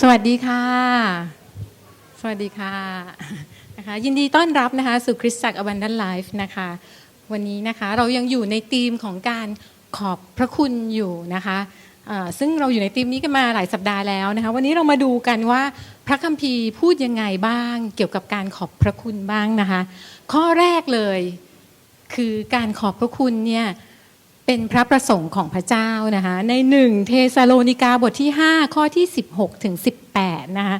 สวัสดีค่ะ สวัสดีค่ะนะคะยินดีต้อนรับนะคะสู่คริสตจักร Abundant Life นะคะ วันนี้นะคะเรายังอยู่ในธีมของการขอบพระคุณอยู่นะคะซึ่งเราอยู่ในธีมนี้กันมาหลายสัปดาห์แล้วนะคะวันนี้เรามาดูกันว่าพระคัมภีร์พูดยังไงบ้าง เกี่ยวกับการขอบพระคุณบ้างนะคะ ข้อแรกเลยคือการขอบพระคุณเนี่ย เป็นพระประสงค์ของพระเจ้านะคะในหนึ่งเทสาโลนิกาบทที่ 5 ข้อที่ 16 ถึง 18 นะคะ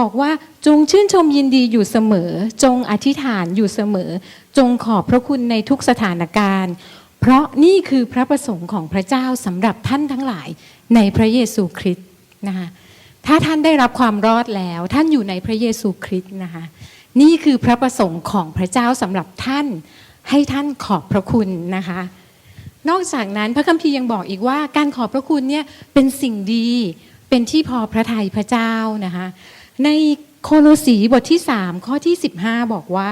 บอกว่าจงชื่นชมยินดีอยู่เสมอ จงอธิษฐานอยู่เสมอ จงขอบพระคุณในทุกสถานการณ์ เพราะนี่คือพระประสงค์ของพระเจ้าสำหรับท่านทั้งหลายในพระเยซูคริสต์นะคะถ้าท่านได้รับความรอดแล้ว ท่านอยู่ในพระเยซูคริสต์นะคะนี่คือพระประสงค์ของพระเจ้าสำหรับท่านให้ท่านขอบพระคุณนะคะ นอกจากนั้นพระคัมภีร์ยังบอกอีกว่า การขอบพระคุณเนี่ยเป็นสิ่งดีเป็นที่พอพระทัยพระเจ้านะคะในโคโลสีบทที่ 3 ข้อที่ 15 บอกว่า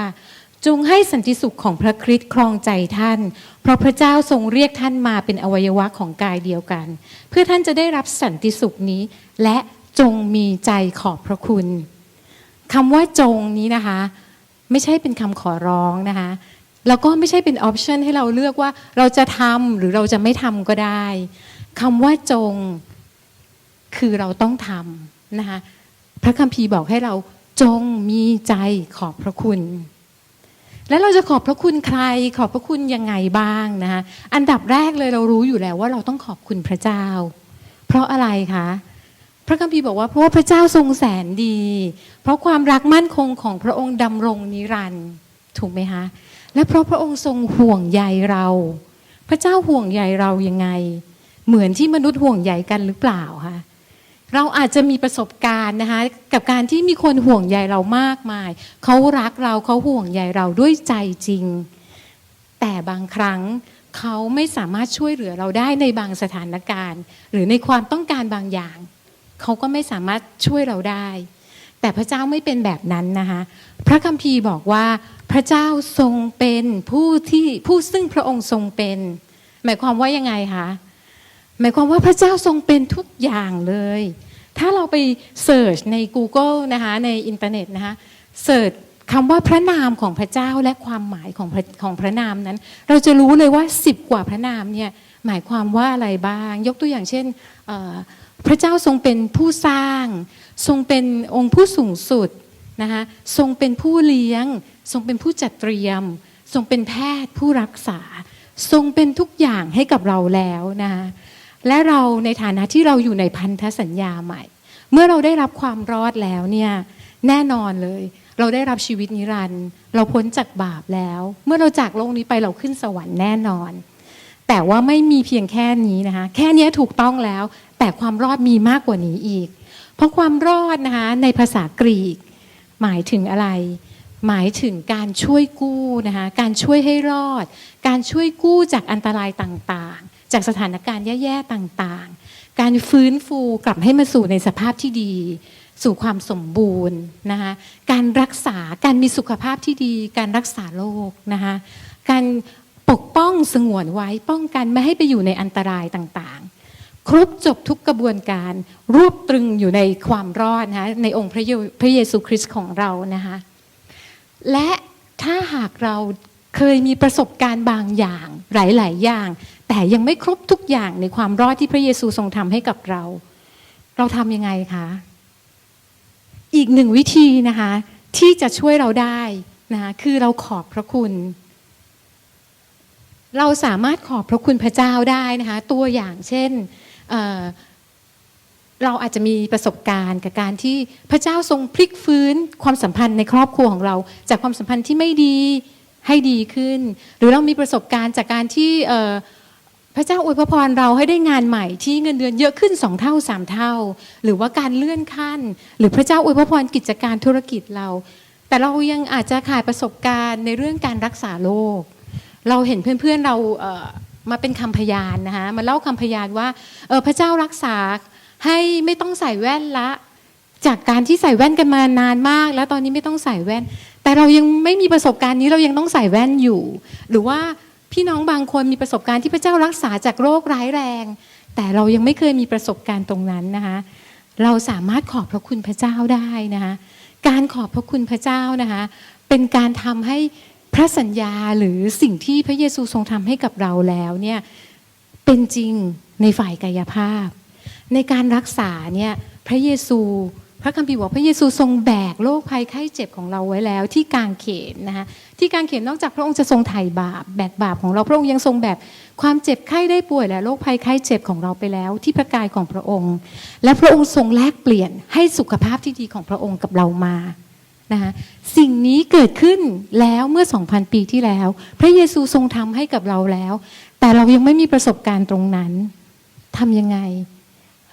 จงให้สันติสุขของพระคริสต์ครองใจท่าน เพราะพระเจ้าทรงเรียกท่านมาเป็นอวัยวะของกายเดียวกัน เพื่อท่านจะได้รับสันติสุขนี้ และจงมีใจขอบพระคุณคำว่าจงนี้นะคะ ไม่ใช่เป็นคำขอร้องนะคะ แล้วก็ไม่ใช่เป็นออปชันให้เราเลือกว่าเราจะทำหรือเราจะไม่ทำก็ได้คำว่าจงคือเราต้องทำนะคะพระคัมภีร์บอกให้เราจงมีใจขอบพระคุณ แล้วเราจะขอบพระคุณใคร ขอบพระคุณยังไงบ้างนะคะอันดับแรกเลยเรารู้อยู่แล้วว่าเราต้องขอบคุณพระเจ้า เพราะอะไรคะพระคัมภีร์บอกว่าเพราะว่าพระเจ้าทรงแสนดี เพราะความรักมั่นคงของพระองค์ดำรงนิรันดร์ถูกไหมคะ และเพราะพระองค์ทรงห่วงใยเรา พระเจ้าห่วงใยเรายังไง เหมือนที่มนุษย์ห่วงใยกันหรือเปล่าคะเราอาจจะมีประสบการณ์นะคะกับการที่มีคนห่วงใยเรามากมาย เขารักเราเขาห่วงใยเราด้วยใจจริง แต่บางครั้งเขาไม่สามารถช่วยเหลือเราได้ในบางสถานการณ์ หรือในความต้องการบางอย่าง เขาก็ไม่สามารถช่วยเราได้ แต่พระเจ้าไม่เป็นแบบนั้นนะคะ พระคัมภีร์บอกว่าพระเจ้าทรงเป็นผู้ที่ผู้ซึ่งพระองค์ทรงเป็น หมายความว่ายังไงคะหมายความว่าพระเจ้าทรงเป็นทุกอย่างเลย ถ้าเราไปเสิร์ชใน Google นะคะในอินเทอร์เน็ตนะคะเสิร์ชคำว่าพระนามของพระเจ้าและความหมายของพระของพระนามนั้น เราจะรู้เลยว่าสิบกว่าพระนามเนี่ยหมายความว่าอะไรบ้าง ยกตัวอย่างเช่นพระเจ้าทรงเป็นผู้สร้าง ทรงเป็นองค์ผู้สูงสุด นะคะทรงเป็นผู้เลี้ยง ทรงเป็นผู้จัดเตรียม ทรงเป็นแพทย์ผู้รักษา ทรงเป็นทุกอย่างให้กับเราแล้วนะคะและเราในฐานะที่เราอยู่ในพันธสัญญาใหม่ เมื่อเราได้รับความรอดแล้วเนี่ยแน่นอนเลย เราได้รับชีวิตนิรันดร์เราพ้นจากบาปแล้ว เมื่อเราจากโลกนี้ไปเราขึ้นสวรรค์แน่นอน แต่ว่าไม่มีเพียงแค่นี้นะคะแค่นี้ถูกต้องแล้ว แต่ความรอดมีมากกว่านี้อีก เพราะความรอดนะคะในภาษากรีก หมายถึงอะไร หมายถึงการช่วยกู้นะคะการช่วยให้รอด การช่วยกู้จากอันตรายต่างๆ จากสถานการณ์แย่ๆต่างๆ การฟื้นฟูกลับให้มาสู่ในสภาพที่ดี สู่ความสมบูรณ์นะคะการรักษาการมีสุขภาพที่ดี การรักษาโรคนะคะการปกป้องสงวนไว้ป้องกันไม่ให้ไปอยู่ในอันตรายต่างๆ ครบจบทุกกระบวนการ รวบตรึงอยู่ในความรอดนะคะในองค์พระเยพระเยซูคริสต์ของเรานะคะและถ้าหากเราเคยมีประสบการณ์บางอย่างหลาย ๆ อย่าง แต่ยังไม่ครบทุกอย่างในความรอดที่พระเยซูทรงทำให้กับเรา เราทำยังไงคะอีกหนึ่งวิธีนะคะที่จะช่วยเราได้นะคะคือเราขอบพระคุณ เราสามารถขอบพระคุณพระเจ้าได้นะคะตัวอย่างเช่น เเราอาจจะมีประสบการณ์กับการที่พระเจ้าทรงพลิกฟื้นความสัมพันธ์ในครอบครัวของเรา จากความสัมพันธ์ที่ไม่ดีให้ดีขึ้น หรือเรามีประสบการณ์จากการที่พระเจ้าอวยพรเราให้ได้งานใหม่ที่เงินเดือนเยอะขึ้นสองเท่าสามเท่า หรือว่าการเลื่อนขั้น หรือพระเจ้าอวยพรกิจการธุรกิจเรา แต่เรายังอาจจะขาดประสบการณ์ในเรื่องการรักษาโรคเราเห็นเพื่อนๆเรา มาเป็นคำพยานนะคะมาเล่าคำพยานว่าเออพระเจ้ารักษาให้ไม่ต้องใส่แว่นละ จากการที่ใส่แว่นกันมานานมาก แล้วตอนนี้ไม่ต้องใส่แว่น แต่เรายังไม่มีประสบการณ์นี้เรายังต้องใส่แว่นอยู่ หรือว่าพี่น้องบางคนมีประสบการณ์ที่พระเจ้ารักษาจากโรคร้ายแรง แต่เรายังไม่เคยมีประสบการณ์ตรงนั้นนะคะเราสามารถขอบพระคุณพระเจ้าได้นะคะการขอบพระคุณพระเจ้านะคะเป็นการทำให้ พระสัญญาหรือสิ่งที่พระเยซูทรงทำให้กับเราแล้วเนี่ยเป็นจริงในฝ่ายกายภาพ ในการรักษาเนี่ยพระเยซูพระคัมภีร์บอกพระเยซูทรงแบกโรคภัยไข้เจ็บของเราไว้แล้ว ที่กางเขนนะคะที่กางเขนนอกจากพระองค์จะทรงไถ่บาปแบกบาปของเราพระองค์ยังทรงแบกความเจ็บไข้ได้ป่วยและโรคภัยไข้เจ็บของเราไปแล้ว ที่พระกายของพระองค์ และพระองค์ทรงแลกเปลี่ยนให้สุขภาพที่ดีของพระองค์กับเรามา นะคะสิ่งนี้เกิดขึ้นแล้วเมื่อ 2,000 ปีที่แล้ว พระเยซูทรงทำให้กับเราแล้ว แต่เรายังไม่มีประสบการณ์ตรงนั้นทำยังไง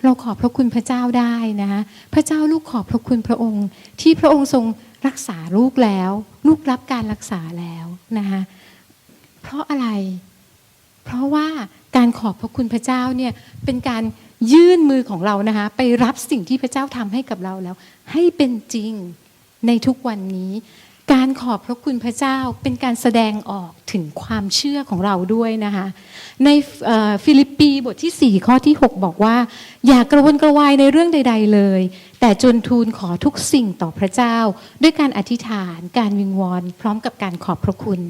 เราขอบพระคุณพระเจ้าได้นะคะพระเจ้าลูกขอบพระคุณพระองค์ ที่พระองค์ทรงรักษาลูกแล้ว ลูกรับการรักษาแล้วนะคะเพราะอะไร เพราะว่าการขอบพระคุณพระเจ้าเนี่ยเป็นการยื่นมือของเรานะคะไปรับสิ่งที่พระเจ้าทำให้กับเราแล้ว ให้เป็นจริง ในทุกวันนี้ การขอบพระคุณพระเจ้าเป็นการแสดงออกถึงความเชื่อของเราด้วยนะคะ ในฟิลิปปีบทที่ 4 ข้อที่ 6 บอกว่า อย่ากระวนกระวายในเรื่องใด ๆ เลย แต่จนทูลขอทุกสิ่งต่อพระเจ้า ด้วยการอธิษฐาน การวิงวอนพร้อมกับการขอบพระคุณ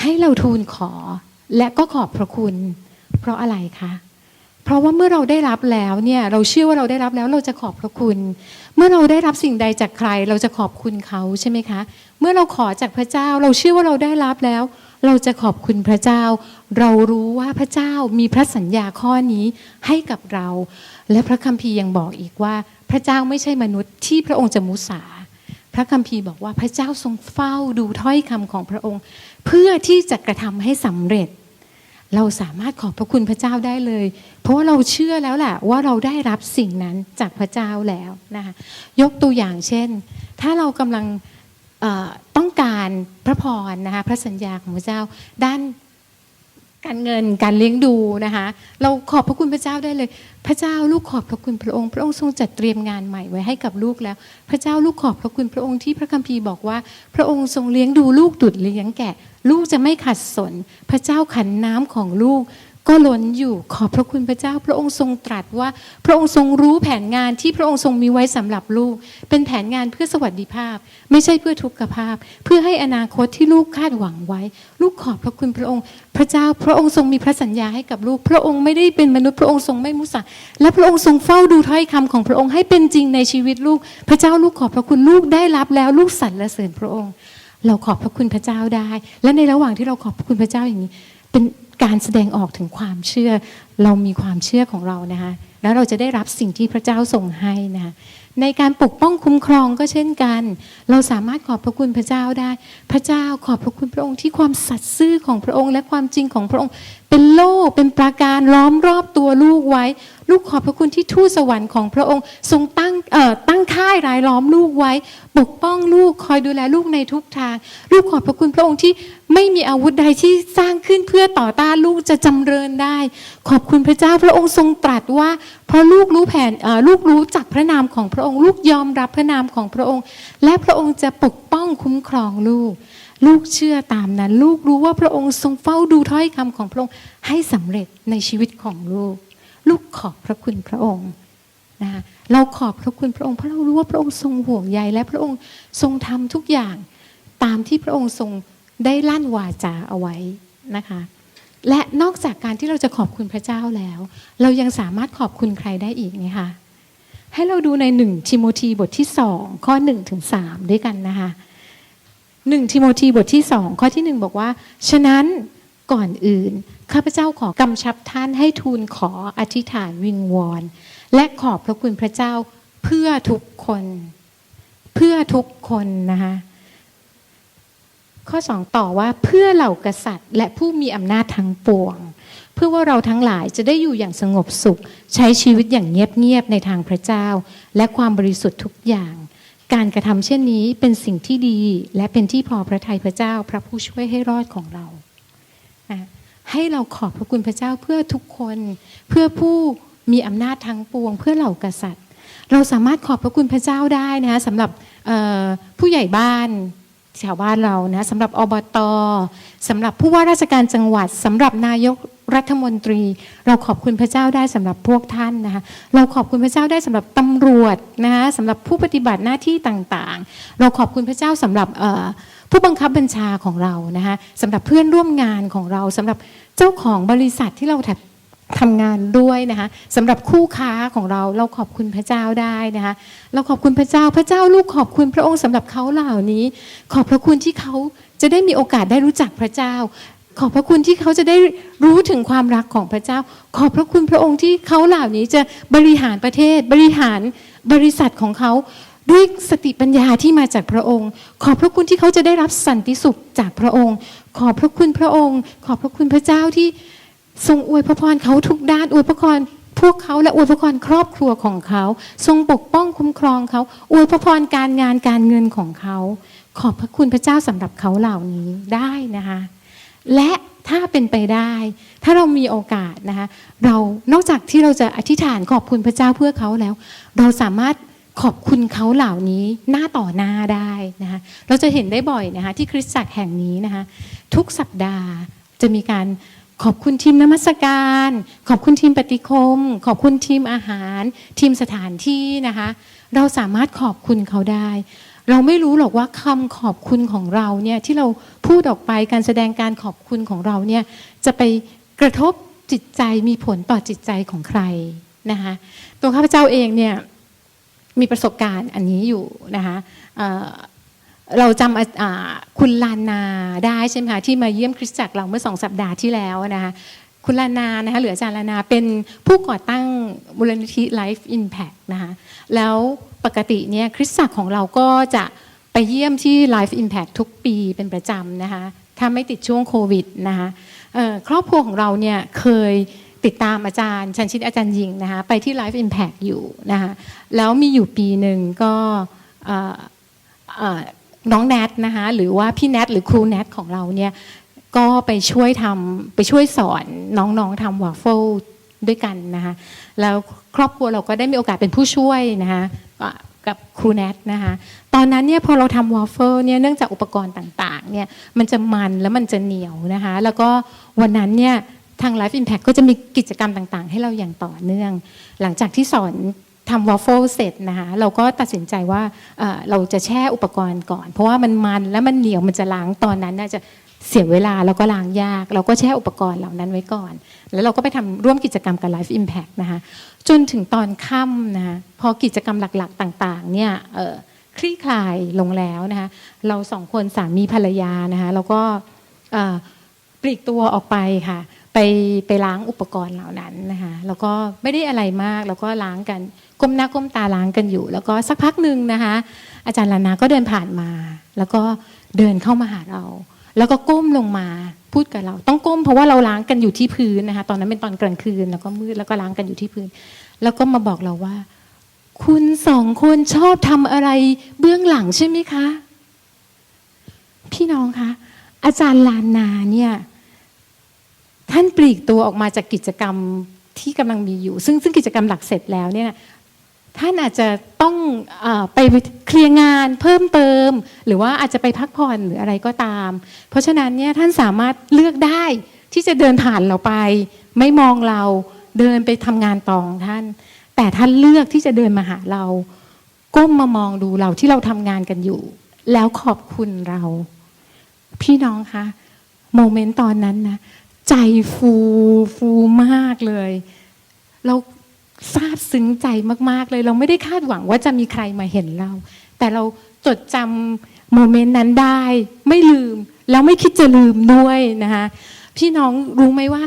ให้เราทูลขอและก็ขอบพระคุณ เพราะอะไรคะ เพราะว่าเมื่อเราได้รับแล้วเนี่ยเราเชื่อว่าเราได้รับแล้วเราจะขอบพระคุณ เมื่อเราได้รับสิ่งใดจากใคร เราจะขอบคุณเขาใช่ไหมคะ เมื่อเราขอจากพระเจ้า เราเชื่อว่าเราได้รับแล้ว เราจะขอบคุณพระเจ้า เรารู้ว่าพระเจ้ามีพระสัญญาข้อนี้ให้กับเรา และพระคัมภีร์ยังบอกอีกว่า พระเจ้าไม่ใช่มนุษย์ที่พระองค์จะมุสาพระคัมภีร์บอกว่าพระเจ้าทรงเฝ้าดูถ้อยคำของพระองค์ เพื่อที่จะกระทำให้สำเร็จ เราสามารถขอบพระคุณพระเจ้าได้เลย เพราะว่าเราเชื่อแล้วแหละว่าเราได้รับสิ่งนั้นจากพระเจ้าแล้วนะคะยกตัวอย่างเช่น ถ้าเรากำลังต้องการพระพรนะคะพระสัญญาของพระเจ้าด้าน การเงินการเลี้ยงดูนะคะ เราขอบพระคุณพระเจ้าได้เลย พระเจ้าลูกขอบพระคุณพระองค์ พระองค์ทรงจัดเตรียมงานใหม่ไว้ให้กับลูกแล้ว พระเจ้าลูกขอบพระคุณพระองค์ที่พระคัมภีร์บอกว่า พระองค์ทรงเลี้ยงดูลูกดุดเลี้ยงแกะ ลูกจะไม่ขัดสน พระเจ้าขันน้ำของลูก ก็ล้นอยู่ขอบพระคุณพระเจ้า พระองค์ทรงตรัสว่า พระองค์ทรงรู้แผนงานที่พระองค์ทรงมีไว้สำหรับลูก เป็นแผนงานเพื่อสวัสดิภาพ ไม่ใช่เพื่อทุกขภาพ เพื่อให้อนาคตที่ลูกคาดหวังไว้ ลูกขอบพระคุณพระองค์ พระเจ้าพระองค์ทรงมีพระสัญญาให้กับลูก พระองค์ไม่ได้เป็นมนุษย์พระองค์ทรงไม่มุสาและพระองค์ทรงเฝ้าดูถ้อยคำของพระองค์ให้เป็นจริงในชีวิตลูก พระเจ้าลูกขอบพระคุณลูกได้รับแล้วลูกสรรเสริญพระองค์ เราขอบพระคุณพระเจ้าได้ และในระหว่างที่เราขอบพระคุณพระเจ้าอย่างนี้ เป็น การแสดงออกถึงความเชื่อ เรามีความเชื่อของเรานะคะแล้วเราจะได้รับสิ่งที่พระเจ้าส่งให้นะคะในการปกป้องคุ้มครองก็เช่นกัน เราสามารถขอบพระคุณพระเจ้าได้ พระเจ้าขอบพระคุณพระองค์ที่ความสัตย์ซื่อของพระองค์ และความจริงของพระองค์ เป็นโล่เป็นปราการล้อมรอบตัวลูกไว้ ลูกขอบพระคุณที่ทูตสวรรค์ของพระองค์ทรงตั้งเอ่อตั้งค่ายรายล้อมลูกไว้ ปกป้องลูกคอยดูแลลูกในทุกทาง ลูกขอบพระคุณพระองค์ที่ไม่มีอาวุธใดที่สร้างขึ้นเพื่อต่อต้านลูกจะจำเริญได้ ขอบคุณพระเจ้าพระองค์ทรงตรัสว่า เพราะลูกรู้แผนเอ่อลูกรู้จักพระนามของพระองค์ ลูกยอมรับพระนามของพระองค์ และพระองค์จะปกป้องคุ้มครองลูก ลูกเชื่อตามนั้น ลูกรู้ว่าพระองค์ทรงเฝ้าดูถ้อยคำของพระองค์ให้สำเร็จในชีวิตของลูก ลูกขอบพระคุณพระองค์นะคะเราขอบพระคุณพระองค์เพราะเรารู้ว่าพระองค์ทรงห่วงใยและพระองค์ทรงทำทุกอย่างตามที่พระองค์ทรงได้ลั่นวาจาเอาไว้นะคะและนอกจากการที่เราจะขอบคุณพระเจ้าแล้ว เรายังสามารถขอบคุณใครได้อีกไหมคะให้เราดูในหนึ่งทิโมธีบทที่สองข้อหนึ่งถึงสามด้วยกันนะคะหนึ่งทิโมธีบทที่สองข้อที่หนึ่งบอกว่า ฉะนั้น ก่อนอื่น ข้าพเจ้าขอกำชับท่านให้ทูลขออธิษฐานวิงวอน และขอบพระคุณพระเจ้าเพื่อทุกคน เพื่อทุกคนนะคะข้อสองต่อว่าเพื่อเหล่ากษัตริย์ และผู้มีอำนาจทั้งปวง เพื่อว่าเราทั้งหลายจะได้อยู่อย่างสงบสุข ใช้ชีวิตอย่างเงียบๆในทางพระเจ้า และความบริสุทธิ์ทุกอย่าง การกระทำเช่นนี้เป็นสิ่งที่ดี และเป็นที่พอพระทัยพระเจ้า พระผู้ช่วยให้รอดของเรา ให้เราขอบพระคุณพระเจ้าเพื่อทุกคนเพื่อผู้มีอำนาจทั้งปวง เพื่อเหล่ากษัตริย์ เราสามารถขอบพระคุณพระเจ้าได้นะคะสำหรับผู้ใหญ่บ้านชาวบ้านเรานะสำหรับอบตสำหรับผู้ว่าราชการจังหวัดสำหรับนายกรัฐมนตรี เราขอบคุณพระเจ้าได้สำหรับพวกท่านนะคะเราขอบคุณพระเจ้าได้สำหรับตำรวจนะคะสำหรับผู้ปฏิบัติหน้าที่ต่างๆ เราขอบคุณพระเจ้าสำหรับ ผู้บังคับบัญชาของเรานะคะสำหรับเพื่อนร่วมงานของเราสำหรับเจ้าของบริษัทที่เราทำงานด้วยนะคะสำหรับคู่ค้าของเราเราขอบคุณพระเจ้าได้นะคะเราขอบคุณพระเจ้าพระเจ้าลูกขอบคุณพระองค์สำหรับเขาเหล่านี้ ขอบพระคุณที่เขาจะได้มีโอกาสได้รู้จักพระเจ้า ขอบพระคุณที่เขาจะได้รู้ถึงความรักของพระเจ้า ขอบพระคุณพระองค์ที่เขาเหล่านี้จะบริหารประเทศ บริหารบริษัทของเขา ด้วยสติปัญญาที่มาจากพระองค์ ขอบพระคุณที่เขาจะได้รับสันติสุขจากพระองค์ ขอบพระคุณพระองค์ ขอบพระคุณพระเจ้าที่ทรงอวยพระพรเขาทุกด้านอวยพระพรพวกเขาและอวยพระพรครอบครัวของเขา ทรงปกป้องคุ้มครองเขาอวยพระพรการงานการเงินของเขา ขอบพระคุณพระเจ้าสำหรับเขาเหล่านี้ได้นะคะและถ้าเป็นไปได้ ถ้าเรามีโอกาสนะคะเรานอกจากที่เราจะอธิษฐานขอบคุณพระเจ้าเพื่อเขาแล้ว เราสามารถ ขอบคุณเขาเหล่านี้หน้าต่อหน้าได้นะคะเราจะเห็นได้บ่อยนะคะที่คริสตจักรแห่งนี้นะคะทุกสัปดาห์จะมีการขอบคุณทีมนมัสการ ขอบคุณทีมปฏิคม ขอบคุณทีมอาหาร ทีมสถานที่นะคะเราสามารถขอบคุณเขาได้ เราไม่รู้หรอกว่าคำขอบคุณของเราเนี่ยที่เราพูดออกไปการแสดงการขอบคุณของเราเนี่ยจะไปกระทบจิตใจมีผลต่อจิตใจของใครนะคะตัวข้าพเจ้าเองเนี่ย มีประสบการณ์อันนี้อยู่นะคะเราจำคุณลานาได้ใช่ไหมคะที่มาเยี่ยมคริสตจักรเราเมื่อสองสัปดาห์ที่แล้วนะคะคุณลานานะคะหรืออาจารย์ลานาเป็นผู้ก่อตั้งมูลนิธิ Life Impact นะคะแล้วปกติเนี่ยคริสตจักรของเราก็จะไปเยี่ยมที่ Life Impact ทุกปีเป็นประจำนะคะถ้าไม่ติดช่วงโควิดนะคะครอบครัวของเราเนี่ยเคย ติดตามอาจารย์ชันชิตอาจารย์ยิงนะคะไปที่ Life Impact อยู่นะคะแล้วมีอยู่ปีหนึ่งก็น้องแนทนะคะหรือว่าพี่แนทหรือครูแนทของเราเนี่ยก็ไปช่วยทำไปช่วยสอนน้องๆทำวาฟเฟิลด้วยกันนะคะแล้วครอบครัวเราก็ได้มีโอกาสเป็นผู้ช่วยนะคะอะกับครูแนทนะคะตอนนั้นเนี่ยพอเราทำวาฟเฟิลเนี่ยเนื่องจากอุปกรณ์ต่างๆเนี่ยมันจะมันแล้วมันจะเหนียวนะคะแล้วก็วันนั้นเนี่ย ทาง Life Impact ก็จะมีกิจกรรมต่างๆ ให้เราอย่างต่อเนื่อง หลังจากที่สอนทำวอฟเฟิลเสร็จนะคะเราก็ตัดสินใจว่าเราจะแช่อุปกรณ์ก่อน เพราะว่ามันมันและมันเหนียวมันจะล้างตอนนั้นน่าจะเสียเวลาแล้วก็ล้างยาก เราก็แช่อุปกรณ์เหล่านั้นไว้ก่อน แล้วเราก็ไปทำร่วมกิจกรรมกับ Life Impact นะคะจนถึงตอนค่ำนะคะพอกิจกรรมหลักๆ ต่างๆเนี่ยคลี่คลายลงแล้วนะคะเราสองคนสามีภรรยานะคะแล้วก็ปลีกตัวออกไปค่ะ ไปไปล้างอุปกรณ์เหล่านั้นนะคะแล้วก็ไม่ได้อะไรมากแล้วก็ล้างกันก้มหน้าก้มตาล้างกันอยู่ แล้วก็สักพักหนึ่งนะคะอาจารย์ลานาก็เดินผ่านมา แล้วก็เดินเข้ามาหาเรา แล้วก็ก้มลงมาพูดกับเรา ต้องก้มเพราะว่าเราล้างกันอยู่ที่พื้นนะคะตอนนั้นเป็นตอนกลางคืนแล้วก็มืดแล้วก็ล้างกันอยู่ที่พื้น แล้วก็มาบอกเราว่า คุณสองคนชอบทำอะไรเบื้องหลังใช่ไหมคะ พี่น้องคะอาจารย์ลานาเนี่ย ท่านปลีกตัวออกมาจากกิจกรรมที่กำลังมีอยู่ ซึ่งซึ่งกิจกรรมหลักเสร็จแล้วเนี่ยท่านอาจจะต้องอไปเคลียร์งานเพิ่มเติม หรือว่าอาจจะไปพักผ่อนหรืออะไรก็ตาม เพราะฉะนั้นเนี่ยท่านสามารถเลือกได้ที่จะเดินผ่านเราไป ไม่มองเราเดินไปทำงานต่อของท่าน แต่ท่านเลือกที่จะเดินมาหาเรา ก้มมามองดูเราที่เราทำงานกันอยู่ แล้วขอบคุณเรา พี่น้องคะโมเมนต์ตอนนั้นนะ ใจฟูฟูมากเลย เราซาบซึ้งใจมาก ๆ เลย เราไม่ได้คาดหวังว่าจะมีใครมาเห็นเรา แต่เราจดจำโมเมนต์นั้นได้ ไม่ลืม แล้วไม่คิดจะลืมด้วยนะคะพี่น้องรู้ไหมว่า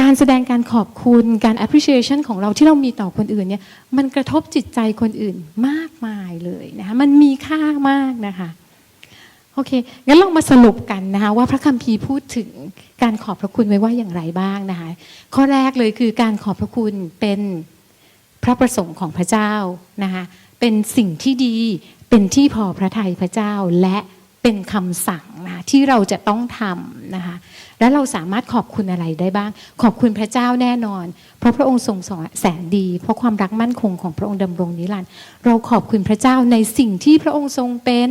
การแสดงการขอบคุณการ appreciation ของเราที่เรามีต่อคนอื่นเนี่ยมันกระทบจิตใจคนอื่นมากมายเลยนะคะมันมีค่ามากนะคะ โอเค งั้นลองมาสรุปกันนะคะว่าพระคัมภีร์พูดถึงการขอบพระคุณไว้ว่าอย่างไรบ้างนะคะ ข้อแรกเลยคือการขอบพระคุณเป็นพระประสงค์ของพระเจ้านะคะเป็นสิ่งที่ดีเป็นที่พอพระทัยพระเจ้าและเป็นคำสั่งนะที่เราจะต้องทำนะคะ แล้วเราสามารถขอบคุณอะไรได้บ้าง ขอบคุณพระเจ้าแน่นอน เพราะพระองค์ทรงแสนดี เพราะความรักมั่นคงของพระองค์ดำรงนิรันดร์เราขอบคุณพระเจ้าในสิ่งที่พระองค์ทรงเป็น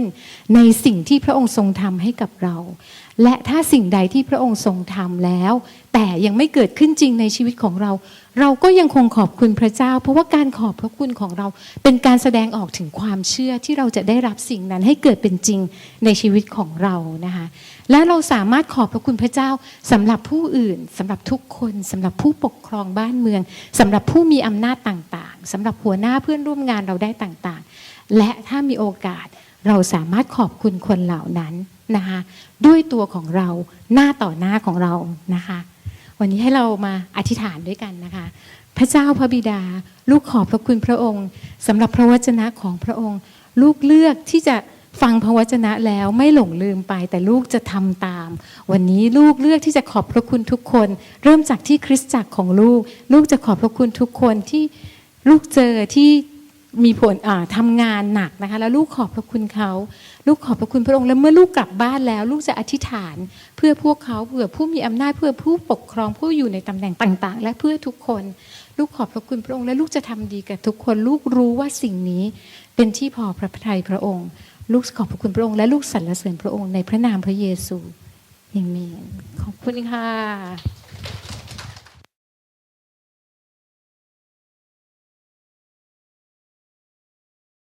ในสิ่งที่พระองค์ทรงทำให้กับเรา และถ้าสิ่งใดที่พระองค์ทรงทำแล้ว แต่ยังไม่เกิดขึ้นจริงในชีวิตของเรา เราก็ยังคงขอบคุณพระเจ้า เพราะว่าการขอบพระคุณของเรา เป็นการแสดงออกถึงความเชื่อที่เราจะได้รับสิ่งนั้นให้เกิดเป็นจริงในชีวิตของเรานะคะ และเราสามารถขอบพระคุณพระเจ้าสำหรับผู้อื่นสำหรับทุกคนสำหรับผู้ปกครองบ้านเมืองสำหรับผู้มีอำนาจต่างๆสำหรับหัวหน้าเพื่อนร่วมงานเราได้ต่างๆ และถ้ามีโอกาสเราสามารถขอบคุณคนเหล่านั้นนะคะด้วยตัวของเราหน้าต่อหน้าของเรานะคะ วันนี้ให้เรามาอธิษฐานด้วยกันนะคะ พระเจ้าพระบิดา ลูกขอบพระคุณพระองค์สำหรับพระวจนะของพระองค์ ลูกเลือกที่จะ ฟังพระวจนะแล้วไม่หลงลืมไปแต่ลูกจะทำตาม วันนี้ลูกเลือกที่จะขอบพระคุณทุกคน เริ่มจากที่คริสตจักรของลูก ลูกจะขอบพระคุณทุกคนที่ลูกเจอที่มีผลอ่าทำงานหนักนะคะแล้วลูกขอบพระคุณเขาลูกขอบพระคุณพระองค์แล้วเมื่อลูกกลับบ้านแล้ว ลูกจะอธิษฐาน เพื่อพวกเขาเพื่อผู้มีอำนาจเพื่อผู้ปกครองผู้อยู่ในตำแหน่งต่าง ๆ และเพื่อทุกคน ลูกขอบพระคุณพระองค์และลูกจะทำดีกับทุกคน ลูกรู้ว่าสิ่งนี้เป็นที่พอพระทัยพระองค์ ลูกขอบพระคุณพระองค์และลูกสรรเสริญพระองค์ในพระนามพระเยซูเอเมนขอบคุณค่ะ